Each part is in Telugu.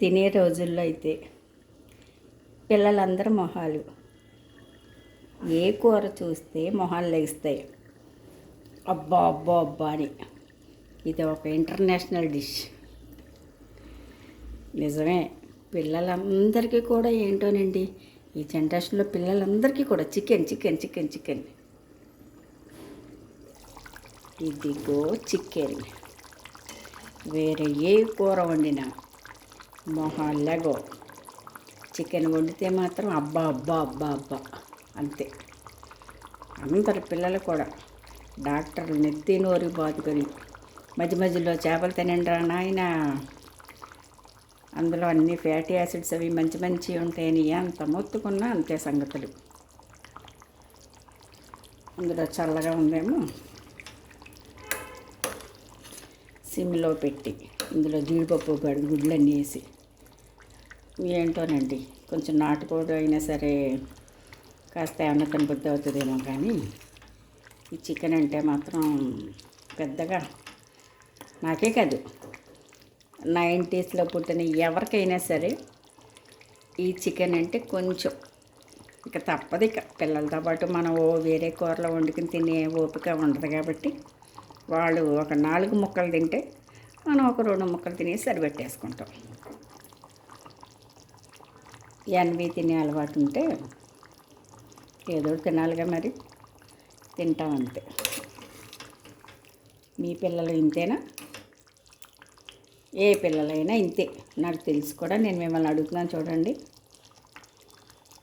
తినే రోజుల్లో అయితే పిల్లలందరి మొహాలు. ఏ కూర చూస్తే మొహాలు లెగిస్తాయి అబ్బా అబ్బా అబ్బా అని. ఇది ఒక ఇంటర్నేషనల్ డిష్. నిజమే పిల్లలందరికీ కూడా ఏంటోనండి ఈ జనరేషన్లో పిల్లలందరికీ కూడా చికెన్ చికెన్ చికెన్ చికెన్. ఇదిగో చికెన్. వేరే ఏ కూర వండినా మొహాలగో చికెన్ వండితే మాత్రం అబ్బా అబ్బా అబ్బా అబ్బా. అంతే. అందరు పిల్లలు కూడా డాక్టర్లు నెత్తి నోరు బాదుకొని మధ్య మధ్యలో చేపలు తినండి నాయన. అందులో అన్ని ఫ్యాటీ యాసిడ్స్ అవి మంచి మంచి ఉంటాయని ఎంత మొత్తుకున్నా అంతే సంగతులు. అందులో చల్లగా ఉందేమో సిమ్లో పెట్టి ఇందులో జీడిపప్పు గడి గుడ్లన్నీ వేసి. ఏంటోనండి కొంచెం నాటుకోవడం అయినా సరే కాస్త ఏమన్నా తినబుద్ధి అవుతుందేమో కానీ ఈ చికెన్ అంటే మాత్రం పెద్దగా నాకే కాదు. నైంటీస్లో పుట్టిన ఎవరికైనా సరే ఈ చికెన్ అంటే కొంచెం ఇక తప్పదు ఇక. పిల్లలతో పాటు మనం ఓ వేరే కూరలో వండుకుని తినే ఓపిక ఉండదు కాబట్టి వాళ్ళు ఒక నాలుగు ముక్కలు తింటే మనం ఒక రెండు ముక్కలు తినేసి సరిపెట్టేసుకుంటాం. ఎనభై తినే అలవాటు ఉంటే ఏదో తినాలిగా మరి. తింటాం అంతే. మీ పిల్లలు ఇంతేనా? ఏ పిల్లలైనా ఇంతే. నాకు తెలుసు కూడా నేను మిమ్మల్ని అడుగుతున్నాను చూడండి.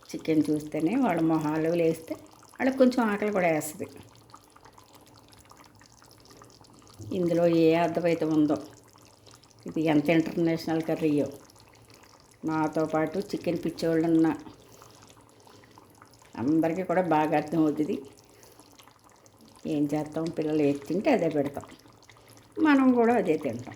చికెన్ చూస్తేనే వాళ్ళ మొహాలు లేస్తే వాళ్ళకి కొంచెం ఆకలి కూడా వేస్తుంది. ఇందులో ఏ అర్థమైతే ఉందో. ఇది ఎంత ఇంటర్నేషనల్ కర్రీయో. నాతో పాటు చికెన్ పిచ్చోళ్ళు ఉన్న అందరికీ కూడా బాగా అర్థమవుతుంది. ఏం చేస్తాం? పిల్లలు ఏది తింటే అదే పెడతాం. మనం కూడా అదే తింటాం.